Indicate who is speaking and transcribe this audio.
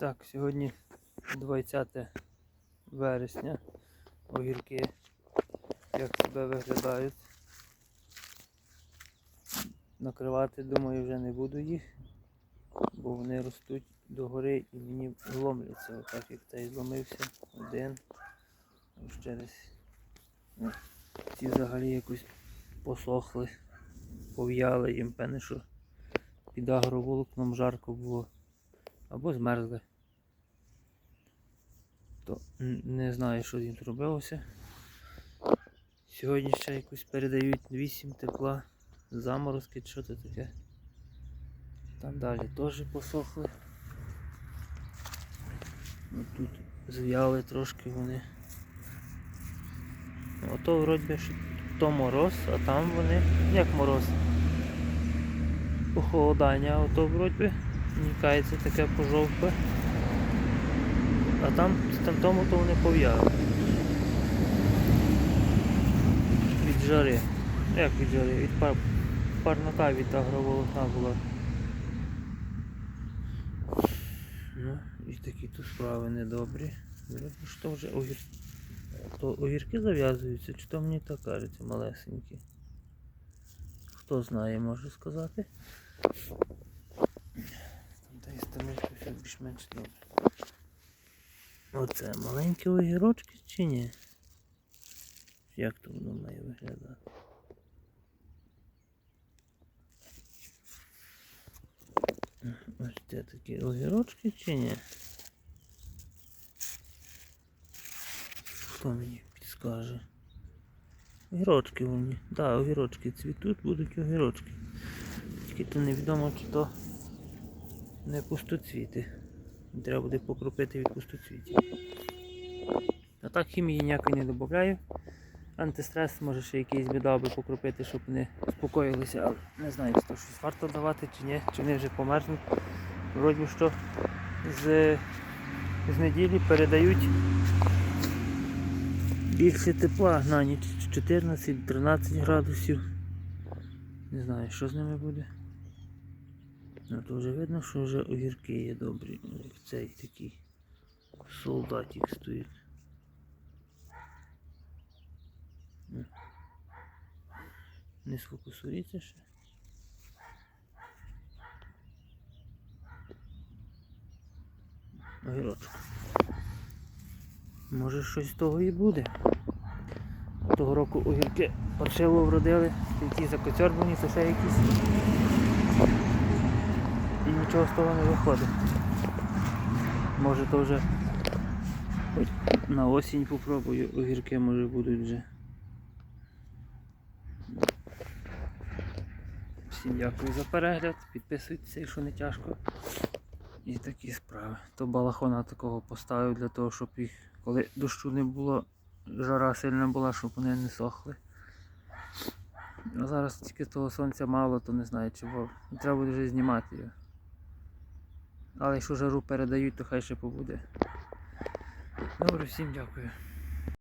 Speaker 1: Так, сьогодні 20 вересня. Огірки як себе виглядають. Накривати, думаю, вже не буду їх, бо вони ростуть догори і мені зломляться. Отак як цей зломився один. Ще десь. Ну, Ці взагалі якось посохли, пов'яли їм, певне, що під агроволокном жарко було або змерзли. То не знаю, що їм зробилося. Сьогодні ще якось передають 8 тепла, заморозки, що це таке. Там далі теж посохли. Ну, тут зв'яли трошки вони. Ото вроді що то мороз, а там вони як мороз. Похолодання, ото вроді нікається таке пожовкле. А там там тому то вони пов'яли. Від жари. Як від жари? Від пар... парнока від агроволокна була. Ну, і такі тут справи недобрі. Вроді що вже огір... То огірки зав'язуються, чи то мені так кажеться, малесенькі. Хто знає, може сказати. Там десь там більш-менш добре. Оце маленькі огірочки чи ні? Як то воно має виглядати? Ось це такі огірочки чи ні? Хто мені підскаже? Огірочки вони. Так, да, огірочки цвітуть, будуть огірочки. Тільки то невідомо, чи то не пустоцвіти. Треба буде покропити від пустоцвітів. А так хімії ніякої не додаю. Антистрес може ще якийсь би дав би покропити, щоб вони успокоїлися, але не знаю, то щось варто давати чи ні, чи вони вже померзнуть. Вроді що з, з неділі передають більше тепла на ніч 14-13 градусів. Не знаю, що з ними буде. Ну то вже видно, що вже огірки є добрі. Як цей такий солдатик стоїть. Ну. Не сфокусується ще. Огірочок. Може щось з того і буде. Того року огірки паршиво вродили, ті закоцьорбані, то ще якісь. І нічого з того не виходить. Може то вже хоч на осінь попробую, огірки може будуть вже. Всім дякую за перегляд, підписуйтесь, якщо не тяжко. І такі справи. То балахона такого поставив для того, щоб їх, коли дощу не було, жара сильна була, щоб вони не сохли. А зараз тільки того сонця мало, то не знаю чого. Треба буде вже знімати його. Але якщо жару передають, то хай ще побуде. Добре, всім дякую.